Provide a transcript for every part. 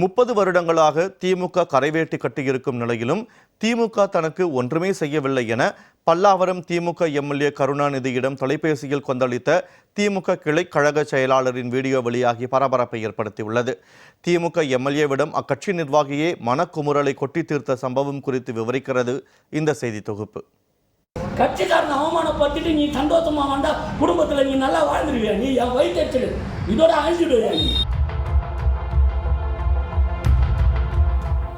முப்பது வருடங்களாக திமுக கரைவேட்டி கட்டியிருக்கும் நிலையிலும் திமுக தனக்கு ஒன்றுமே செய்யவில்லை என பல்லாவரம் திமுக எம்எல்ஏ கருணாநிதியிடம் தொலைபேசியில் கொந்தளித்த திமுக கிளை கழக செயலாளரின் வீடியோ வெளியாகி பரபரப்பை ஏற்படுத்தியுள்ளது. திமுக எம்எல்ஏவிடம் அக்கட்சி நிர்வாகியே மனக்குமுறலை கொட்டி தீர்த்த சம்பவம் குறித்து விவரிக்கிறது இந்த செய்தி தொகுப்பு. கட்சிக்காரன் அவமானப்படுத்திட்டு நீ சந்தோஷமா வந்தா குடும்பத்தில் நீ நல்லா வாழ்ந்துருவியா? நீ என் வயிற்று இதோட அழிஞ்சிடுவியா நீ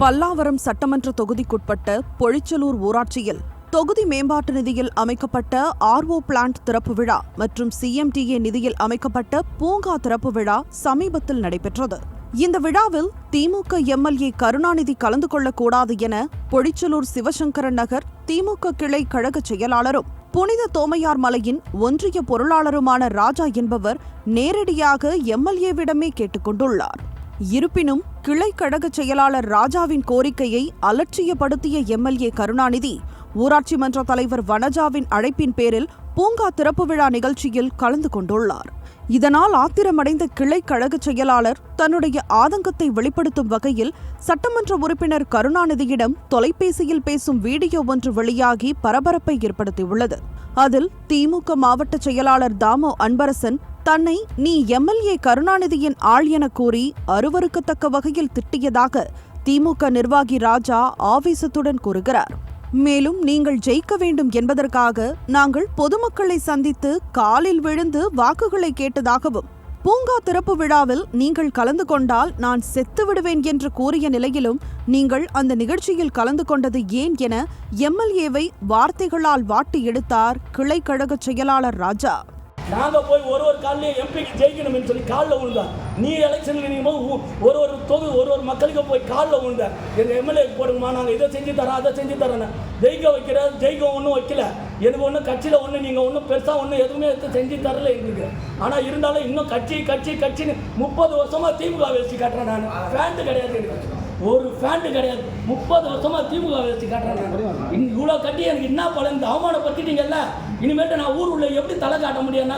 பல்லாவரம் சட்டமன்ற தொகுதிக்குட்பட்ட பொழிச்சலூர் ஊராட்சியில் தொகுதி மேம்பாட்டு நிதியில் அமைக்கப்பட்ட ஆர்ஓ பிளான்ட் திறப்பு விழா மற்றும் சிஎம்டிஏ நிதியில் அமைக்கப்பட்ட பூங்கா திறப்பு விழா சமீபத்தில் நடைபெற்றது. இந்த விழாவில் திமுக எம்எல்ஏ கருணாநிதி கலந்து கொள்ளக்கூடாது என பொழிச்சலூர் சிவசங்கரன் நகர் திமுக கிளை கழக செயலாளரும் புனித தோமையார் மலையின் ஒன்றிய பொருளாளருமான ராஜா என்பவர் நேரடியாக எம்எல்ஏவிடமே கேட்டுக்கொண்டுள்ளார். இருப்பினும் கிளை கழக செயலாளர் ராஜாவின் கோரிக்கையை அலட்சியப்படுத்திய எம்எல்ஏ கருணாநிதி ஊராட்சி மன்ற தலைவர் வனஜாவின் அழைப்பின் பேரில் பூங்கா திறப்பு விழா நிகழ்ச்சியில் கலந்து கொண்டுள்ளார். இதனால் ஆத்திரமடைந்த கிளை கழக செயலாளர் தன்னுடைய ஆதங்கத்தை வெளிப்படுத்தும் வகையில் சட்டமன்ற உறுப்பினர் கருணாநிதியிடம் தொலைபேசியில் பேசும் வீடியோ ஒன்று வெளியாகி பரபரப்பை ஏற்படுத்தியுள்ளது. அதில் திமுக மாவட்ட செயலாளர் தாமோ அன்பரசன் தன்னை நீ எம்எல்ஏ கருணாநிதியின் ஆள் என கூறி அருவருக்கத்தக்க வகையில் திட்டியதாக திமுக நிர்வாகி ராஜா ஆவேசத்துடன் கூறுகிறார். மேலும் நீங்கள் ஜெயிக்க வேண்டும் என்பதற்காக நாங்கள் பொதுமக்களை சந்தித்து காலில் விழுந்து வாக்குகளை கேட்டதாகவும் பூங்கா திறப்பு விழாவில் நீங்கள் கலந்து கொண்டால் நான் செத்து விடுவேன் என்று கூறிய நிலையிலும் நீங்கள் அந்த நிகழ்ச்சியில் கலந்து கொண்டது ஏன் என எம்எல்ஏவை வார்த்தைகளால் வாட்டி எடுத்தார் கிளை கழக செயலாளர் ராஜா. நாங்க போய் ஒரு ஒரு காலையும் எம்பிக்கு ஜெயிக்கணும்னு சொல்லி காலில் விழுந்தார். நீ எலெக்ஷன் போது ஒரு ஒரு தொகு ஒரு ஒரு மக்களுக்கு போய் காலில் விழுந்தார். எங்க எம்எல்ஏ போடுங்கம்மா நாங்கள் இதை செஞ்சு தரோம் அதை செஞ்சு தரோன்னு ஜெயிக்க வைக்கிற ஜெயிக்க ஒன்றும் வைக்கல. எனக்கு ஒன்றும் கட்சியில் ஒன்று நீங்கள் ஒன்றும் பெருசாக ஒன்றும் எதுவுமே எடுத்து செஞ்சு தரல எங்களுக்கு. ஆனால் இருந்தாலும் இன்னும் கட்சி கட்சி கட்சின்னு முப்பது வருஷமாக திமுக வச்சு காட்டுறேன் நான். ஃபேண்ட்டு கிடையாது எனக்கு. ஒரு ஃபேண்ட்டு கிடையாது. முப்பது வருஷமாக திமுக வச்சு காட்டுறேன் இவ்வளோ கட்டி எனக்கு என்ன பலன்? இந்த அவமானப்படுத்திட்டீங்கல்ல. இனிமேட்டு நான் ஊர் உள்ள எப்படி தலை காட்ட முடியும்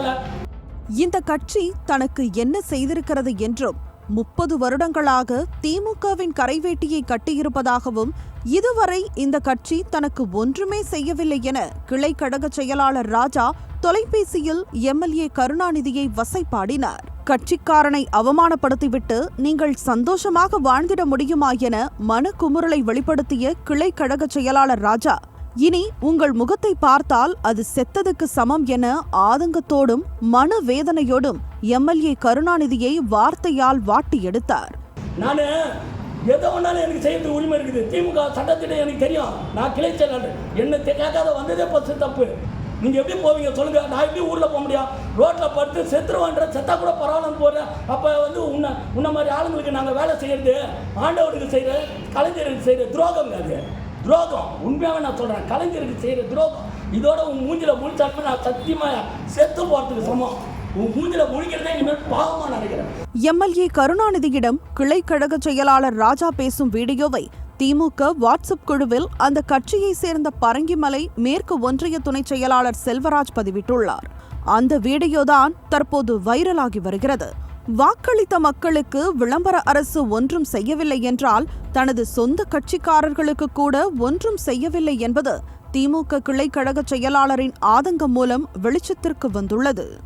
இந்த கட்சி தனக்கு என்ன செய்திருக்கிறது என்றும் முப்பது வருடங்களாக திமுகவின் கரைவேட்டியை கட்டியிருப்பதாகவும் இதுவரை இந்த கட்சி தனக்கு ஒன்றுமே செய்யவில்லை என கிளை கழக செயலாளர் ராஜா தொலைபேசியில் எம்எல்ஏ கருணாநிதியை வசைப்பாடினார். கட்சிக்காரனை அவமானப்படுத்திவிட்டு நீங்கள் சந்தோஷமாக வாழ்ந்திட முடியுமா என மனக்குமுறலை வெளிப்படுத்திய கிளை கழக செயலாளர் ராஜா இனி உங்கள் முகத்தை பார்த்தால் அது செத்ததுக்கு சமம் என ஆதங்கத்தோடும் மன வேதனையோடும் எம்எல்ஏ கருணாநிதியை வார்த்தையால் வாட்டி எடுத்தார். நான் எதை ஒன்றாலும் எனக்கு செய்யறது உரிமை இருக்குது. திமுக சட்டத்திட்டம் எனக்கு தெரியும். நான் கிளை செயலாளர். என்ன கேட்காத வந்ததே பசு தப்பு. நீங்கள் எப்படி போவீங்க சொல்லுங்க. நான் எப்படி ஊரில் போக முடியும்? ரோட்டில் படுத்து செத்துருவான்ற செத்தா கூட பரவாயில்ல போகிறேன் அப்போ வந்து உன்னை உன்ன மாதிரி ஆளுங்களுக்கு நாங்கள் வேலை செய்யறது ஆண்டவருக்கு செய்கிற கலைஞருக்கு செய்கிற துரோகம் அது. துரோகம். உண்மையாகவே நான் சொல்கிறேன் கலைஞருக்கு செய்கிற துரோகம். இதோட உன் மூஞ்சில முழிச்சாலுமே நான் சத்தியமாக செத்து போகிறதுக்கு சமம். எம்எல்ஏ கருணாநிதியிடம் கிளை கழக செயலாளர் ராஜா பேசும் வீடியோவை திமுக வாட்ஸ்அப் குழுவில் அந்த கட்சியை சேர்ந்த பரங்கிமலை மேற்கு ஒன்றிய துணைச் செயலாளர் செல்வராஜ் பதிவிட்டுள்ளார். அந்த வீடியோதான் தற்போது வைரலாகி வருகிறது. வாக்களித்த மக்களுக்கு விளம்பர அரசு ஒன்றும் செய்யவில்லை என்றால் தனது சொந்த கட்சிக்காரர்களுக்கு கூட ஒன்றும் செய்யவில்லை என்பது திமுக கிளை கழக செயலாளரின் ஆதங்கம் மூலம் வெளிச்சத்திற்கு வந்துள்ளது.